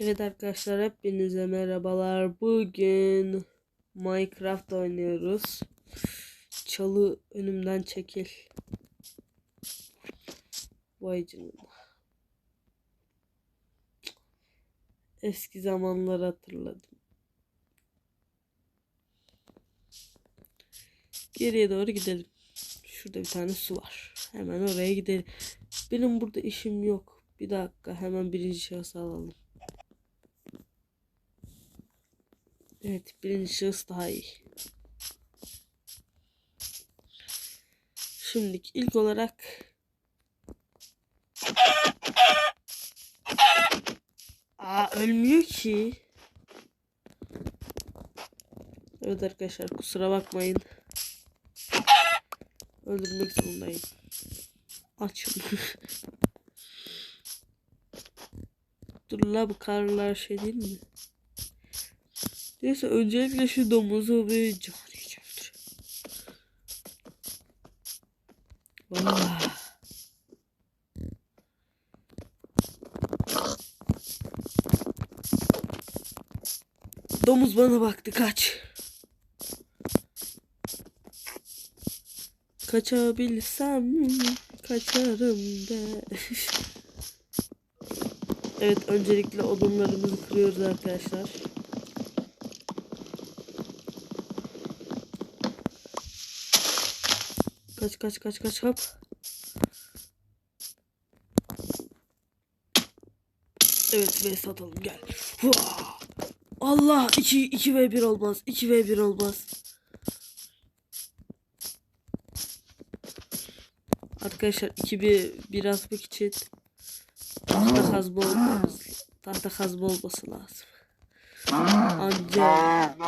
Evet arkadaşlar hepinize merhabalar. Bugün Minecraft oynuyoruz. Çalı önümden çekil. Vay canına. Eski zamanları hatırladım. Geriye doğru gidelim. Şurada bir tane su var. Hemen oraya gidelim. Benim burada işim yok. Bir dakika hemen birinci şahıs alalım. Evet birinci şahıs daha iyi. Şimdilik ilk olarak Aa ölmüyor ki. Evet arkadaşlar kusura bakmayın. Öldürmek zorundayım. Açım. Dur la bu karlar şey değil mi? Neyse öncelikle şu domuzu bir cani. Vah. Domuz bana baktı kaç. Kaçabilsem kaçarım be. evet öncelikle odunlarımızı kırıyoruz arkadaşlar. Kaç kaç kaç kaç hop. Evet ve satalım gel. Allah 2 2 ve 1 olmaz. 2 ve 1 olmaz. Arkadaşlar 2 bir bir atmak için tahta kazma olması, tahta kazma olması lazım. Ancak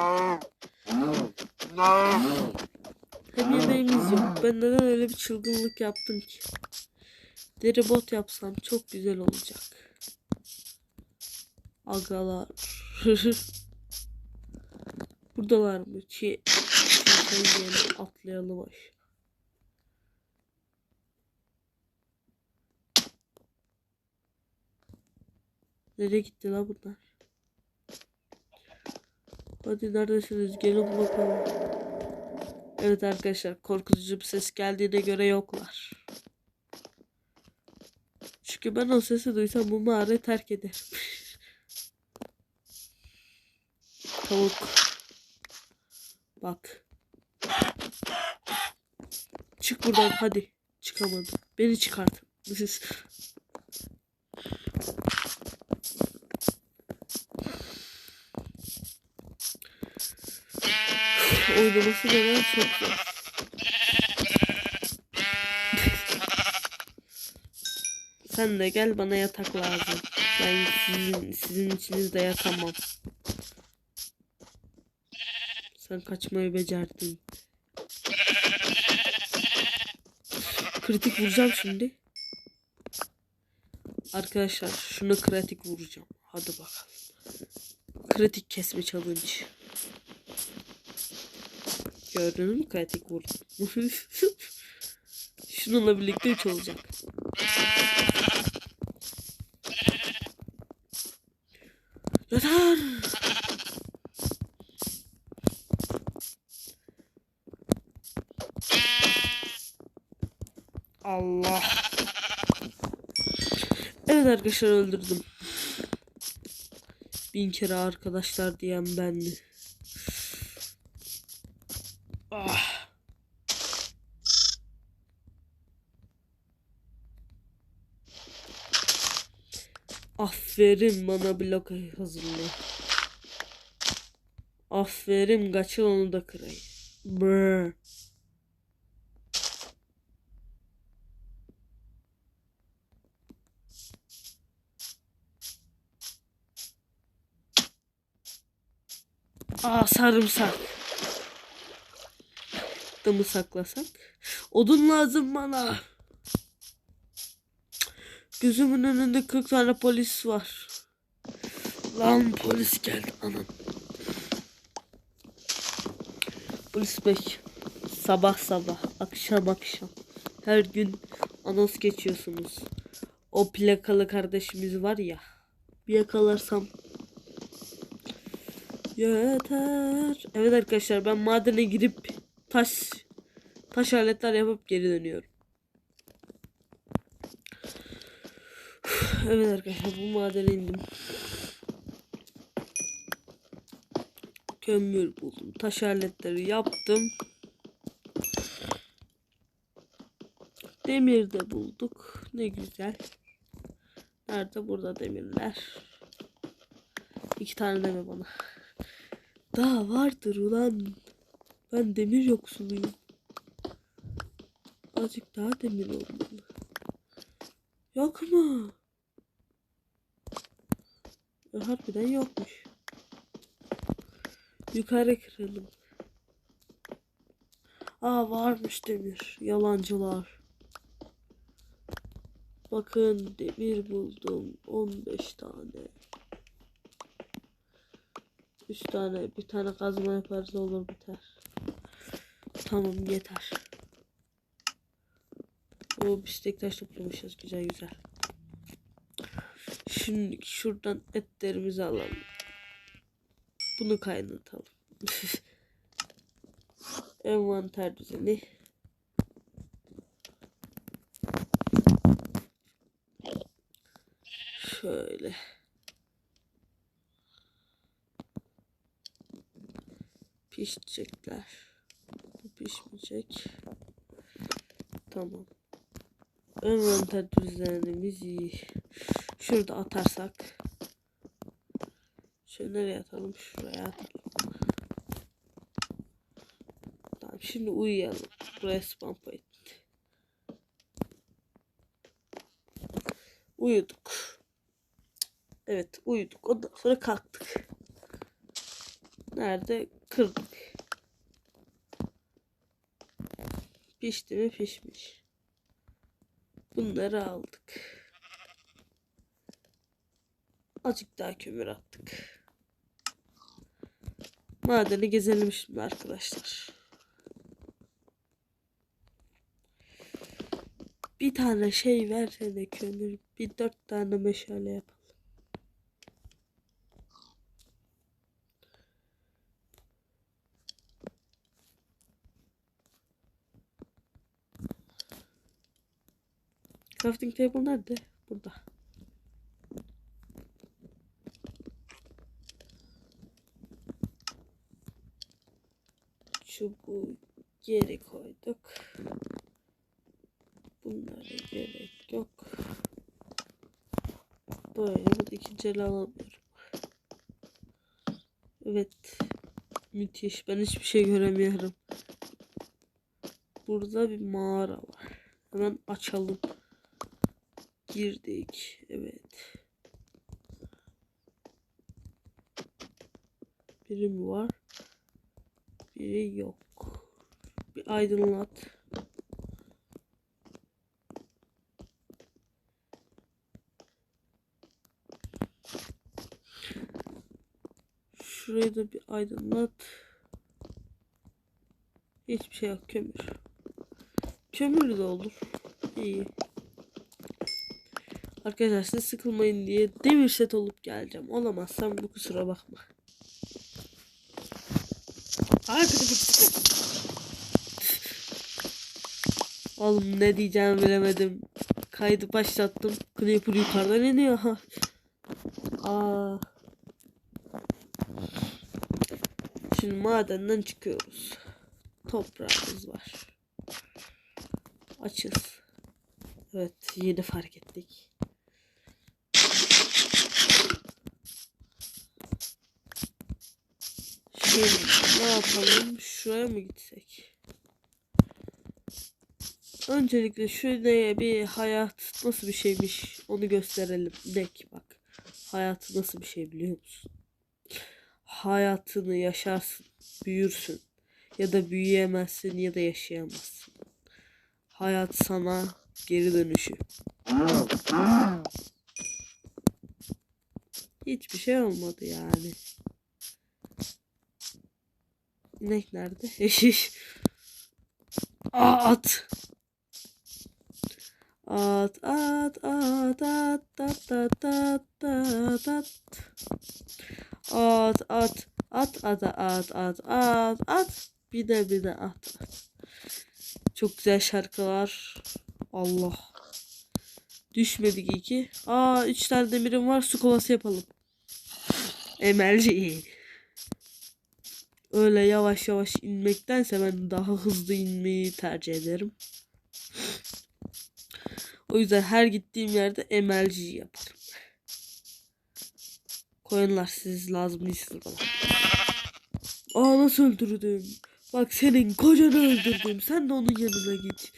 hem yemeğimiz yok. Ben neden öyle bir çılgınlık yaptım ki? Deri bot yapsam çok güzel olacak. Agalar. Buradalar mı? Çi şey atlayalım aşağı. Nereye gitti la bunlar? Hadi neredesiniz? Gelin bakalım. Evet arkadaşlar korkutucu bir ses geldiğine göre yoklar. Çünkü ben o sesi duysam bu mağarayı terk ederim. Tavuk. Bak. Çık buradan hadi. Çıkamadım. Beni çıkartın. Oynaması neden çok zor. Sen de gel bana yatak lazım. Ben sizin, sizin içinizde yatamam. Sen kaçmayı becerdin. Kritik vuracağım şimdi. Arkadaşlar şunu kritik vuracağım. Hadi bakalım. Kritik kesme challenge. Gördün mü kritik vurdum. Şununla birlikte 3 olacak. Yeter. Allah. Evet arkadaşlar öldürdüm. Bin kere arkadaşlar diyen ben. Ah. Aferin bana blok hazırlıyor. Aferin kaçın onu da kırayım. Brr. Aa sarımsak. Da mı saklasak? Odun lazım bana. Gözümün önünde 40 tane polis var. Lan polis geldi anam. Polis bey. Sabah sabah, akşam akşam. Her gün anons geçiyorsunuz. O plakalı kardeşimiz var ya. Bir yakalarsam. Yeter. Evet arkadaşlar ben madene girip taş taş aletler yapıp geri dönüyorum. Evet arkadaşlar bu madene indim. Kömür buldum. Taş aletleri yaptım. Demir de bulduk. Ne güzel. Nerede? Burada demirler. İki tane deme bana. Daha vardır ulan. Ben demir yoksuluyum. Azıcık daha demir olmalı. Yok harbiden yokmuş. Yukarı kıralım. Aa varmış demir. Yalancılar. Bakın demir buldum. 15 tane. 3 tane. Bir tane kazma yaparız olur biter. Tamam yeter. O bistek taş toplamışız. Güzel güzel. Şimdi şuradan etlerimizi alalım. Bunu kaynatalım. Envanter düzeni. Şöyle. Pişecekler. Bu pişmeyecek. Tamam. Envanter düzenimiz iyi. Şurada atarsak. Şöyle nereye atalım? Şuraya atalım. Tamam şimdi uyuyalım. Buraya spam point. Uyuduk. Evet uyuduk. Ondan sonra kalktık. Nerede? Kırdık. Pişti mi? Pişmiş. Bunları aldık. Azıcık daha kömür attık. Madeni gezelim şimdi arkadaşlar. Bir tane şey versene kömür. Bir dört tane meşale yapalım. Crafting table nerede? Burada. Çubuğu geri koyduk. Bunlara gerek yok. Böyle bu da ikinci ele alamıyorum. Evet. Müthiş. Ben hiçbir şey göremiyorum. Burada bir mağara var. Hemen açalım. Girdik. Evet. Biri mi var? Biri yok. Bir aydınlat. Şurayı da bir aydınlat. Hiçbir şey yok kömür. Kömür de olur. İyi. Arkadaşlar siz sıkılmayın diye demir set olup geleceğim. Olamazsam bu kusura bakma. Arkadaşlar. Oğlum ne diyeceğimi bilemedim. Kaydı başlattım. Creeper yukarıdan iniyor. Aa. Şimdi madenden çıkıyoruz. Toprağımız var. Açız. Evet yeni fark ettik. Ne yapalım? Şuraya mı gitsek? Öncelikle şuraya bir hayat nasıl bir şeymiş onu gösterelim. Dek bak. Hayat nasıl bir şey biliyor musun? Hayatını yaşarsın, büyürsün. Ya da büyüyemezsin ya da yaşayamazsın. Hayat sana geri dönüşü. Hiçbir şey olmadı yani. İnek nerede? Aa, at. At at at at at at at at at. At at at at at at at at. Bir de bir de at. Çok güzel şarkılar. Allah. Düşmedik iki. Aa üç tane demirim var. Su kovası yapalım. Emelci. Öyle yavaş yavaş inmektense ben daha hızlı inmeyi tercih ederim. O yüzden her gittiğim yerde emelci yaparım. Koyunlar siz lazım değilsiniz bana. Aa nasıl öldürdüm? Bak senin kocanı öldürdüm. Sen de onun yanına git.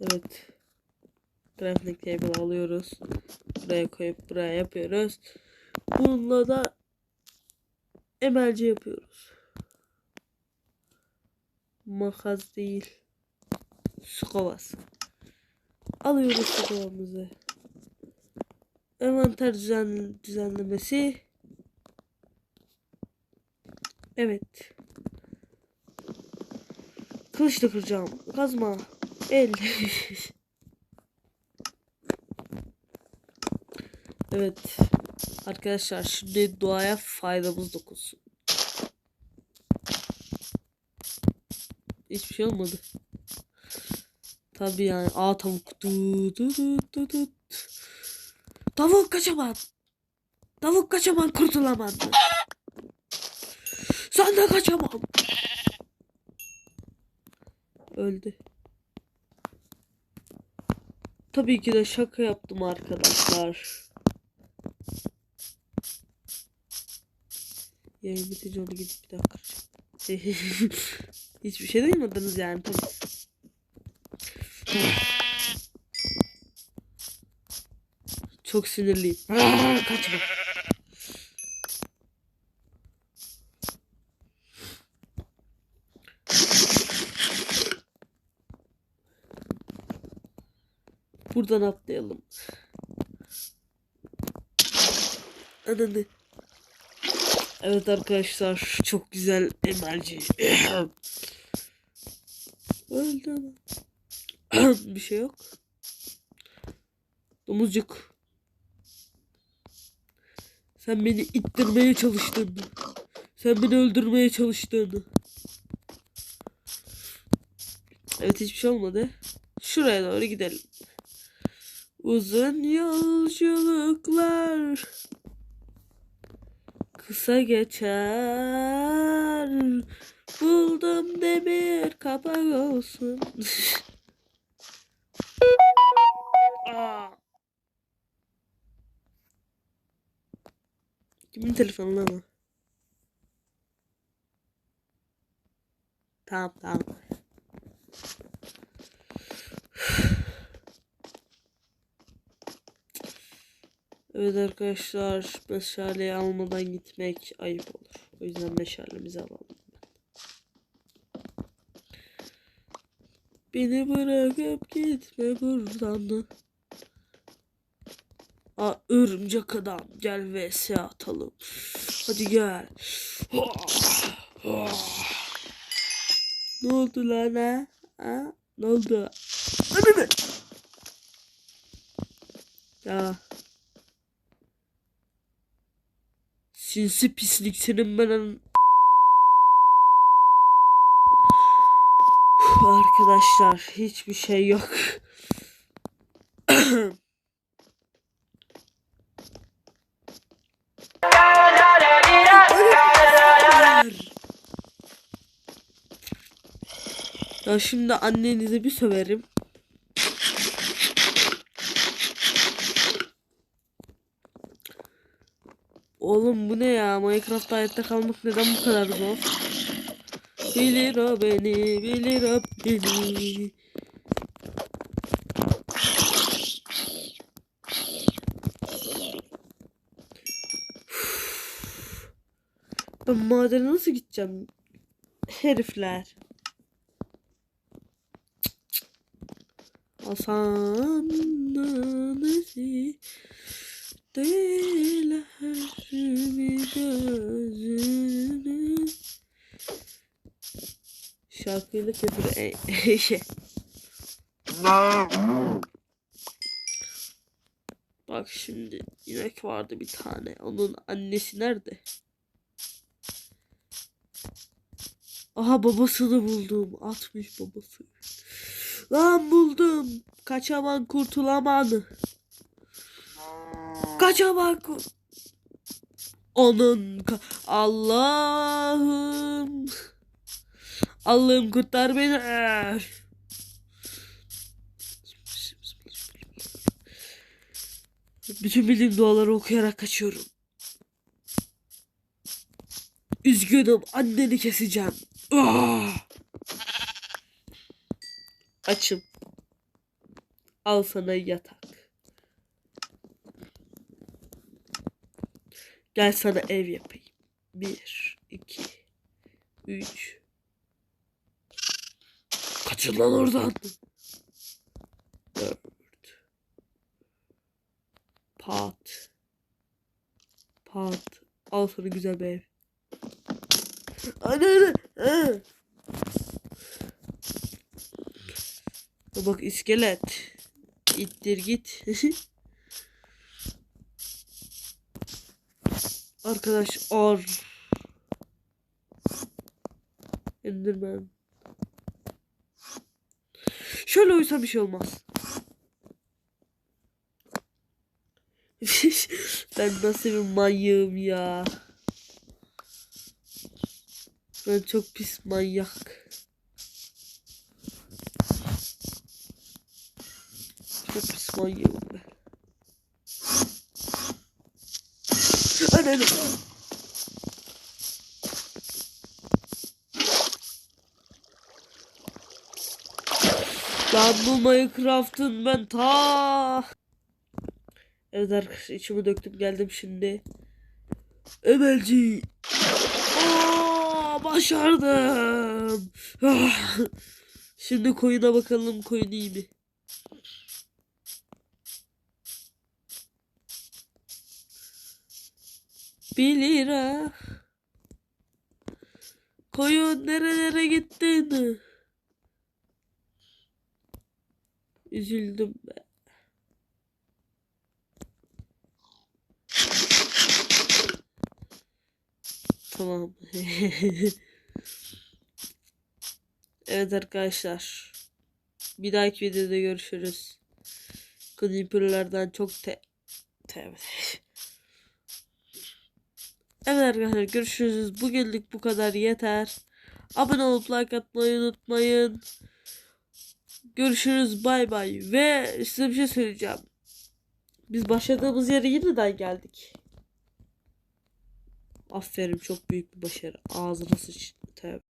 Evet. Crafting table alıyoruz. Buraya koyup buraya yapıyoruz. Bununla da emelci yapıyoruz. Makas değil. Su kovası. Alıyoruz su kovamızı. Envanter düzen, düzenlemesi. Evet. Kılıçla kıracağım. Kazma. El. evet. Arkadaşlar şimdi doğaya faydamız dokunsun. Hiçbir şey olmadı. Tabii yani. Aa tavuk. Du, du, du, du, du. Tavuk kaçaman. Tavuk kaçaman kurtulamadı. Sen de kaçamam. Öldü. Tabii ki de şaka yaptım arkadaşlar. Yayın bitince onu gidip bir daha kıracağım. Hiçbir şey duymadınız yani tabii. Çok sinirliyim. Kaçma. Buradan atlayalım. Ananı. Evet arkadaşlar çok güzel emelci. Öldü. Bir şey yok. Domuzcuk. Sen beni ittirmeye çalıştın. Sen beni öldürmeye çalıştın. Evet hiçbir şey olmadı. Şuraya doğru gidelim. Uzun yolculuklar kısa geçer. Buldum demir kapak olsun. Kimin telefonu lan? Tamam tamam. Evet arkadaşlar meşaleyi almadan gitmek ayıp olur. O yüzden meşalemizi alalım. Beni bırakıp gitme buradan. Aa, örümcek adam gel vs atalım. Hadi gel. ne oldu lan ha? ha? Ne oldu? Ya. Sinsi pislik senin ben Arkadaşlar hiçbir şey yok. ya şimdi annenizi bir söverim. Oğlum bu ne ya? Minecraft hayatta kalmak neden bu kadar zor? Bilir o beni, bilir o beni. Ben madene nasıl gideceğim? Herifler. Hasan nesi bir gözünü Şarkıyla kesir e, e, şey. Bak şimdi inek vardı bir tane. Onun annesi nerede? Aha babasını buldum. Atmış babası. Lan buldum. Kaçaman kurtulaman. Kaçaman kur... Onun Allah'ım. Allah'ım kurtar beni. Bütün bilim duaları okuyarak kaçıyorum. Üzgünüm anneni keseceğim. Ah! Açım. Al sana yatak. Gel sana ev yapayım. Bir, iki, üç. Kaçın lan oradan. Dört. Pat. Pat. Al sana güzel bir ev. Anne. Ya Bak iskelet. İttir git. Arkadaş or. Enderman. Şöyle uysam bir şey olmaz. ben nasıl bir manyağım ya. Ben çok pis manyak. Çok pis manyağım ben. Anne Lan bu Minecraft'ın ben ta Evet arkadaşlar içimi döktüm geldim şimdi. Emelci. Başardım. Ah. Şimdi koyuna bakalım koyun iyi mi? Bir lira. Koyun nerelere gittin? Üzüldüm. Tamam. evet arkadaşlar. Bir dahaki videoda görüşürüz. Creeper'lardan çok te... te... Evet arkadaşlar görüşürüz. Bugünlük bu kadar yeter. Abone olup like atmayı unutmayın. Görüşürüz bay bay. Ve size bir şey söyleyeceğim. Biz başladığımız yere yeniden geldik. Aferin çok büyük bir başarı. Ağzına sıç. Tövbe.